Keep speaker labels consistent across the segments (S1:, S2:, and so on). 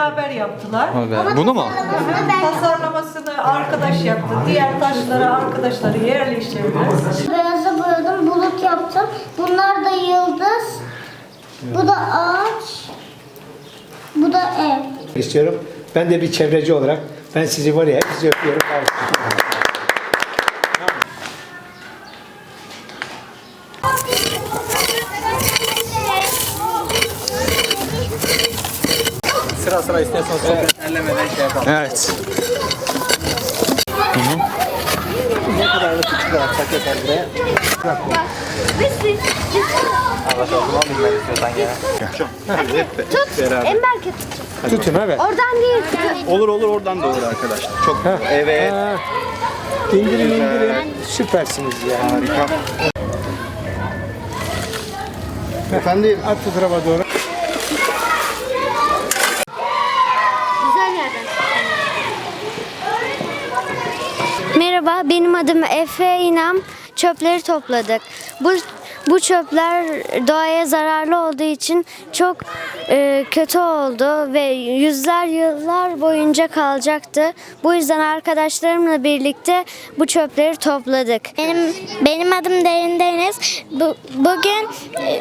S1: beraber yaptılar.
S2: Evet. Bunu mu?
S1: Tasarlamasını arkadaş yaptı. Diğer taşları arkadaşları yerleştirdi.
S3: Beyaza boyadım, bulut yaptım. Bunlar da yıldız. Bu da ağaç. Bu da ev.
S4: istiyorum. Ben de bir çevreci olarak ben sizi var ya hepinizi öpüyorum.
S2: Sıra sıra istiyorsanız sohbet ellemeden şey yapalım. Evet.
S4: Ne kadar da küçükler atsak yeter buraya.
S2: Anlaşalım. Alayım ben istiyorsan gene.
S3: Ember kötü.
S4: Tutun evet.
S3: Oradan değil.
S2: Olur olur oradan da olur arkadaşlar. Çok evet.
S4: İndirin indirin. Süpersiniz ya.
S2: Harika.
S4: Efendim at bu tarafa doğru.
S3: Merhaba, benim adım Efe İnam. Çöpleri topladık. Bu bu çöpler doğaya zararlı olduğu için çok e, kötü oldu ve yüzler yıllar boyunca kalacaktı. Bu yüzden arkadaşlarımla birlikte bu çöpleri topladık. Benim benim adım Derin Deniz. Bu, bugün e,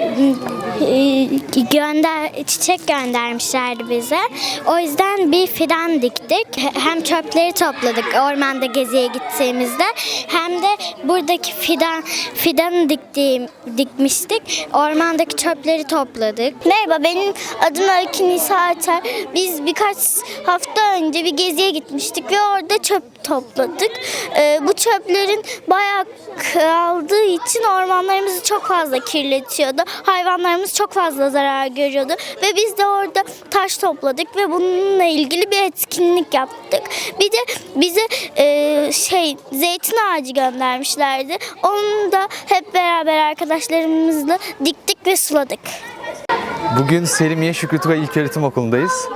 S3: e, gönder çiçek göndermişlerdi bize. O yüzden bir fidan diktik. Hem çöpleri topladık ormanda geziye gittiğimizde hem de buradaki fidan fidanı diktiğim dikmiştik. Ormandaki çöpleri topladık. Merhaba benim adım Öykü Nisa Açar. Biz birkaç hafta önce bir geziye gitmiştik ve orada çöp topladık. Ee, bu çöplerin bayağı kaldığı için ormanlarımızı çok fazla kirletiyordu. Hayvanlarımız çok fazla zarar görüyordu ve biz de orada taş topladık ve bununla ilgili bir etkinlik yaptık. Bir de bize e, şey zeytin ağacı göndermişlerdi. Onu da hep beraber arkadaşlarımızla diktik ve suladık.
S2: Bugün Selimiye Şükrü Tugay İlköğretim Okulu'ndayız.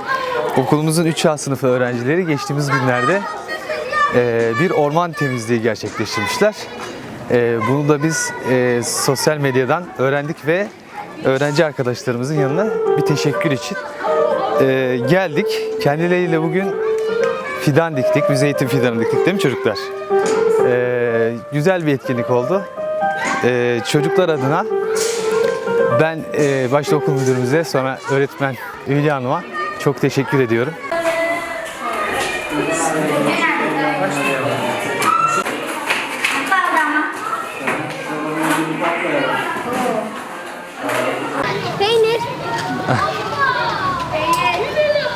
S2: Okulumuzun 3A sınıfı öğrencileri geçtiğimiz günlerde e, bir orman temizliği gerçekleştirmişler. E, bunu da biz e, sosyal medyadan öğrendik ve öğrenci arkadaşlarımızın yanına bir teşekkür için e, geldik. Kendileriyle bugün fidan diktik, bir zeytin fidanı diktik değil mi çocuklar? E, güzel bir etkinlik oldu. Çocuklar adına ben e, başta okul müdürümüze sonra öğretmen Hülya Hanım'a çok teşekkür ediyorum.
S3: Gosto dela.